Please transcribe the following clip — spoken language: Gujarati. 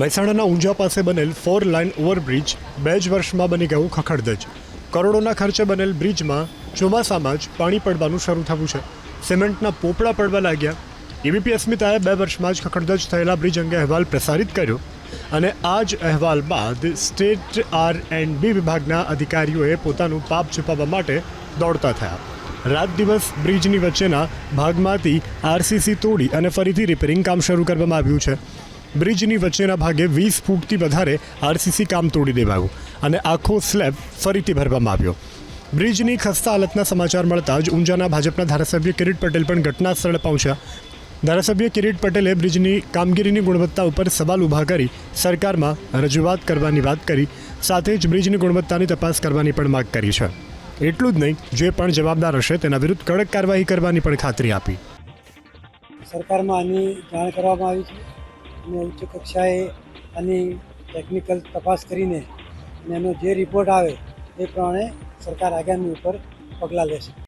મહેસાણાના ઊંઝા પાસે બનેલ ફોર લાઇન ઓવરબ્રિજ બે જ વર્ષમાં બની ગયું ખખડધજ. કરોડોના ખર્ચે બનેલ બ્રિજમાં ચોમાસામાં જ પાણી પડવાનું શરૂ થયું છે. સિમેન્ટના પોપડા પડવા લાગ્યા. એબીપી અસ્મિતાએ બે વર્ષમાં જ ખખડધજ થયેલા બ્રિજ અંગે અહેવાલ પ્રસારિત કર્યો અને આ જ અહેવાલ બાદ સ્ટેટ આર એન્ડ બી વિભાગના અધિકારીઓએ પોતાનું પાપ છુપાવવા માટે દોડતા થયા. રાત દિવસ બ્રિજની વચ્ચેના ભાગમાંથી આરસીસી તોડી અને ફરીથી રિપેરિંગ કામ શરૂ કરવામાં આવ્યું છે. બ્રિજની વચ્ચેના ભાગે વીસ ફૂટથી વધારે આરસીસી કામ તોડી દેવાયું અને આખો સ્લેબ ફરીથી ભરવામાં આવ્યો. બ્રિજની ખસ્તા હાલતના સમાચાર મળતા જ ઊંઝાના ભાજપના ધારાસભ્ય કિરીટ પટેલ પણ ઘટના સ્થળે પહોંચ્યા. ધારાસભ્ય કિરીટ પટેલે બ્રિજની કામગીરીની ગુણવત્તા ઉપર સવાલ ઊભા કરી સરકારમાં રજૂઆત કરવાની વાત કરી, સાથે જ બ્રિજની ગુણવત્તાની તપાસ કરવાની પણ માગ કરી છે. એટલું જ નહીં, જે પણ જવાબદાર હશે તેના વિરુદ્ધ કડક કાર્યવાહી કરવાની પણ ખાતરી આપી. સરકારમાં આની જાણ કરવામાં આવી છે. અને ઉચ્ચ કક્ષાએ આની ટેકનિકલ તપાસ કરીને અને એનો જે રિપોર્ટ આવે એ પ્રમાણે સરકાર આગામી ઉપર પગલાં લેશે.